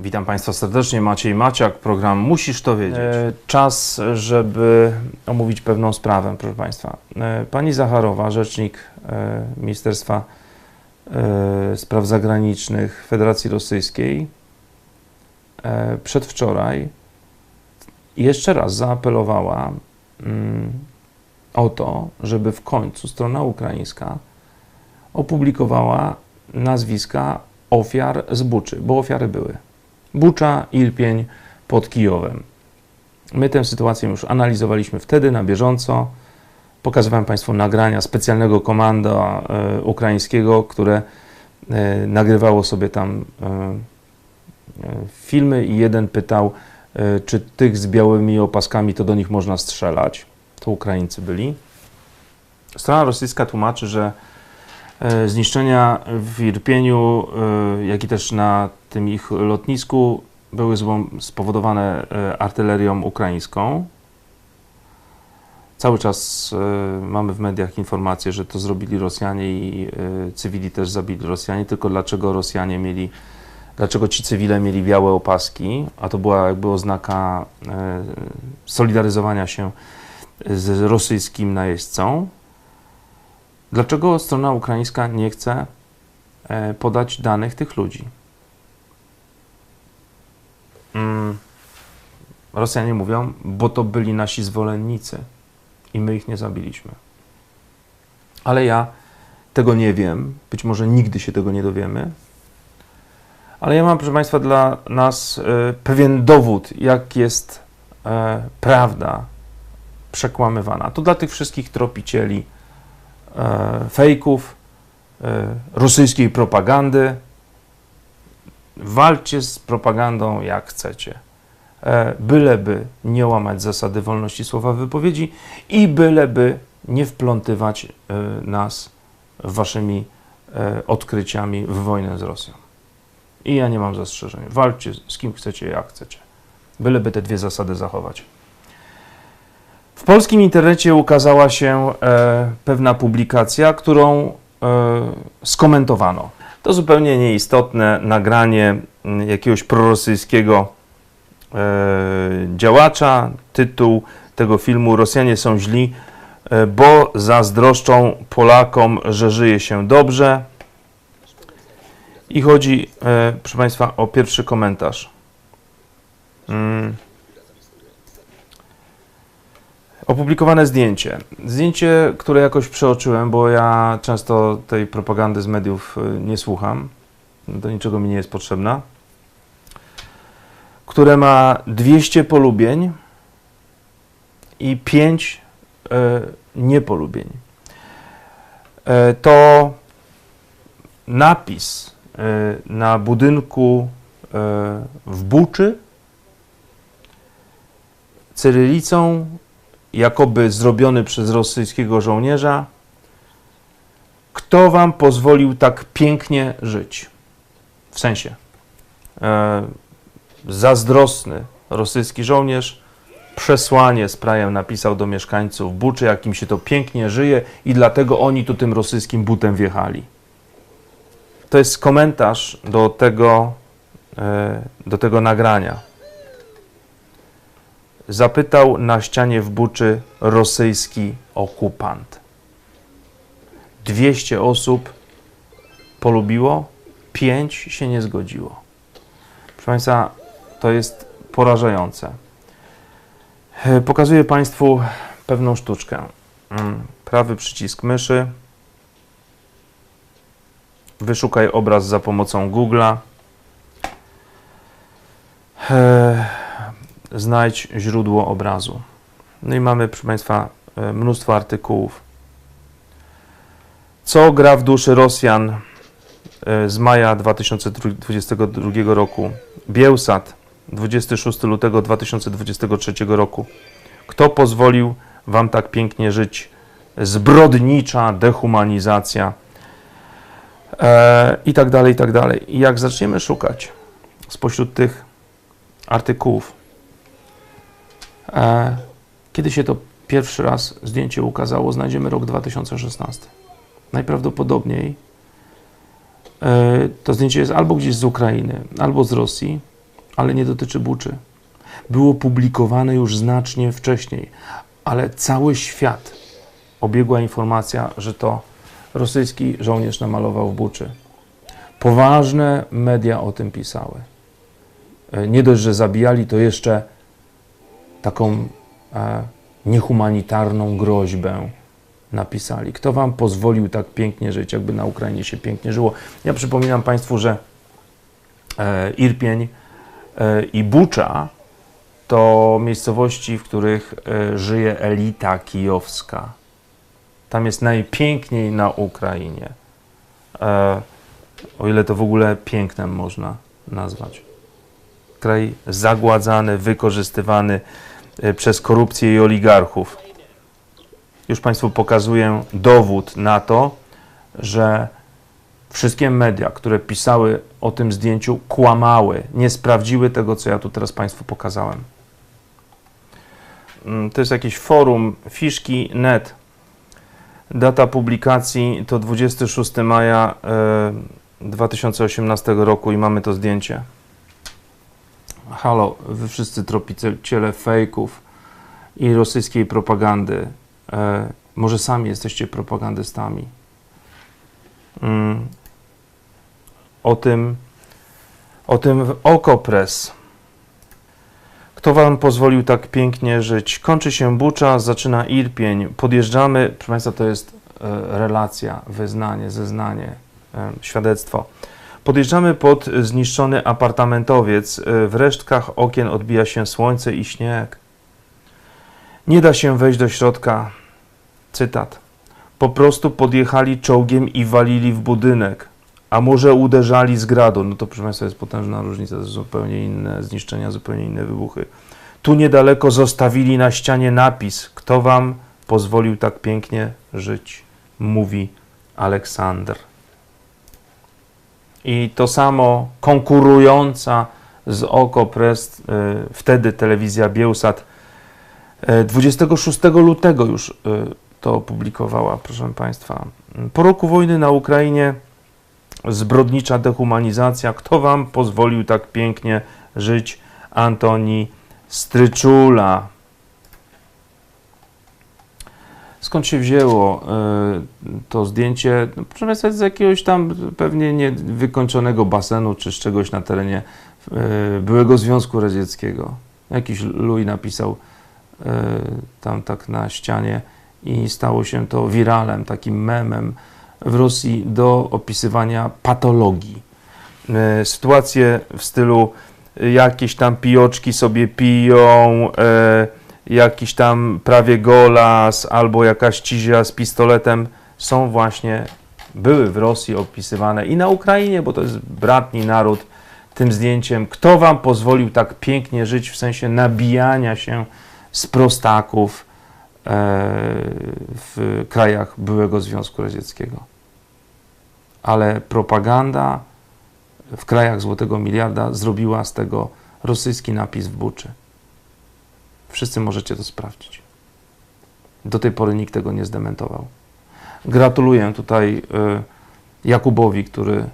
Witam Państwa serdecznie, Maciej Maciak, program Musisz to wiedzieć. E, czas, żeby omówić pewną sprawę, proszę Państwa. E, pani Zacharowa, rzecznik e, Ministerstwa Spraw Zagranicznych Federacji Rosyjskiej, przedwczoraj jeszcze raz zaapelowała mm, o to, żeby w końcu strona ukraińska opublikowała nazwiska ofiar z Buczy, bo ofiary były. Bucza, Irpień pod Kijowem. My tę sytuację już analizowaliśmy wtedy na bieżąco. Pokazywałem Państwu nagrania specjalnego komanda e, ukraińskiego, które e, nagrywało sobie tam e, filmy i jeden pytał, czy tych z białymi opaskami to do nich można strzelać. To Ukraińcy byli. Strona rosyjska tłumaczy, że zniszczenia w Irpieniu, jak i też na tym ich lotnisku były spowodowane e, artylerią ukraińską. Cały czas e, mamy w mediach informacje, że to zrobili Rosjanie i e, cywili też zabili Rosjanie. Tylko dlaczego Rosjanie mieli, dlaczego ci cywile mieli białe opaski, a to była jakby oznaka solidaryzowania się z rosyjskim najeźdźcą. Dlaczego strona ukraińska nie chce podać danych tych ludzi? Mm, Rosjanie mówią, bo to byli nasi zwolennicy i my ich nie zabiliśmy. Ale ja tego nie wiem, być może nigdy się tego nie dowiemy. Ale ja mam, proszę Państwa, dla nas e, pewien dowód, jak jest e, prawda przekłamywana. To dla tych wszystkich tropicieli e, fejków, rosyjskiej propagandy. Walczcie z propagandą jak chcecie. E, byleby nie łamać zasady wolności słowa wypowiedzi i byleby nie wplątywać e, nas waszymi e, odkryciami w wojnę z Rosją. I ja nie mam zastrzeżeń. Walczcie z kim chcecie, jak chcecie. Byleby te dwie zasady zachować. W polskim internecie ukazała się e, pewna publikacja, którą e, skomentowano. To zupełnie nieistotne nagranie m, jakiegoś prorosyjskiego e, działacza. Tytuł tego filmu Rosjanie są źli, e, bo zazdroszczą Polakom, że żyje się dobrze. I chodzi, e, proszę Państwa, o pierwszy komentarz. Mm. Opublikowane zdjęcie. Zdjęcie, które jakoś przeoczyłem, bo ja często tej propagandy z mediów y, nie słucham. Do niczego mi nie jest potrzebna. Które ma 200 polubień i 5 e, niepolubień. E, to napis na budynku w Buczy cyrylicą jakoby zrobiony przez rosyjskiego żołnierza. Kto wam pozwolił tak pięknie żyć? W sensie, e, zazdrosny rosyjski żołnierz przesłanie z prajem napisał do mieszkańców Buczy, jak im się to pięknie żyje i dlatego oni tu tym rosyjskim butem wjechali. To jest komentarz do tego, e, do tego nagrania zapytał na ścianie w Buczy rosyjski okupant. 200 osób polubiło, 5 się nie zgodziło. Proszę Państwa, to jest porażające. Pokazuję Państwu pewną sztuczkę. Mm, Prawy przycisk myszy. Wyszukaj obraz za pomocą Google'a. Znajdź źródło obrazu. No i mamy, proszę Państwa, e, mnóstwo artykułów. Co gra w duszy Rosjan e, z maja 2022 roku? Bielsat, 26 lutego 2023 roku. Kto pozwolił Wam tak pięknie żyć? Zbrodnicza dehumanizacja. E, I tak dalej, i tak dalej. I jak zaczniemy szukać spośród tych artykułów, Kiedy się to pierwszy raz zdjęcie ukazało, znajdziemy rok 2016. Najprawdopodobniej e, to zdjęcie jest albo gdzieś z Ukrainy, albo z Rosji, ale nie dotyczy Buczy. Było publikowane już znacznie wcześniej, ale cały świat obiegła informacja, że to rosyjski żołnierz namalował Buczy. Poważne media o tym pisały. E, Nie dość, że zabijali, to jeszcze taką e, niehumanitarną groźbę napisali. Kto wam pozwolił tak pięknie żyć, jakby na Ukrainie się pięknie żyło? Ja przypominam Państwu, że e, Irpień e, i Bucza to miejscowości, w których e, żyje elita kijowska. Tam jest najpiękniej na Ukrainie. E, o ile to w ogóle pięknem można nazwać. Kraj zagładzany, wykorzystywany przez korupcję i oligarchów. Już Państwu pokazuję dowód na to, że wszystkie media, które pisały o tym zdjęciu, kłamały, nie sprawdziły tego, co ja tu teraz Państwu pokazałem. Mm, To jest jakieś forum fiszki.net. Data publikacji to 26 maja e, 2018 roku i mamy to zdjęcie. Halo, wy wszyscy tropiciele fejków i rosyjskiej propagandy. E, może sami jesteście propagandystami. Mm. O tym, o tym w Okopres. Kto wam pozwolił tak pięknie żyć? Kończy się Bucza, zaczyna Irpień. Podjeżdżamy, proszę Państwa, to jest e, relacja, wyznanie, zeznanie, e, świadectwo. Podjeżdżamy pod zniszczony apartamentowiec. E, W resztkach okien odbija się słońce i śnieg. Nie da się wejść do środka. Cytat. Po prostu podjechali czołgiem i walili w budynek. A może uderzali z gradu. No to proszę Państwa jest potężna różnica, zupełnie inne zniszczenia, zupełnie inne wybuchy. Tu niedaleko zostawili na ścianie napis: Kto wam pozwolił tak pięknie żyć? Mówi Aleksander. I to samo konkurująca z Okopres, y, wtedy telewizja Bielsat, y, 26 lutego już y, to opublikowała, proszę Państwa. Po roku wojny na Ukrainie zbrodnicza dehumanizacja. Kto wam pozwolił tak pięknie żyć? Antoni Stryczula. Skąd się wzięło y, to zdjęcie? No, proszę Państwa, z jakiegoś tam pewnie niewykończonego basenu, czy z czegoś na terenie y, byłego Związku Radzieckiego. Jakiś luj napisał y, tam tak na ścianie i stało się to wiralem, takim memem w Rosji do opisywania patologii. E, Sytuacje w stylu e, jakieś tam pijoczki sobie piją, e, jakiś tam prawie golas albo jakaś cizia z pistoletem są właśnie, były w Rosji opisywane i na Ukrainie, bo to jest bratni naród, tym zdjęciem. Kto wam pozwolił tak pięknie żyć w sensie nabijania się z prostaków e, w krajach byłego Związku Radzieckiego? ale propaganda w krajach Złotego Miliarda zrobiła z tego rosyjski napis w Buczy. Wszyscy możecie to sprawdzić. Do tej pory nikt tego nie zdementował. Gratuluję tutaj y, Jakubowi, który y,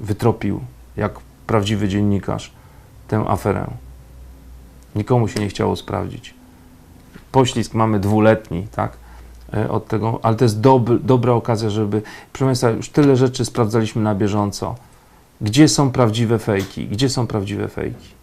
wytropił, jak prawdziwy dziennikarz, tę aferę. Nikomu się nie chciało sprawdzić. Poślizg mamy dwuletni, tak? e, od tego, ale to jest dob, dobra okazja, żeby. Proszę Państwa, już tyle rzeczy sprawdzaliśmy na bieżąco. Gdzie są prawdziwe fejki? Gdzie są prawdziwe fejki?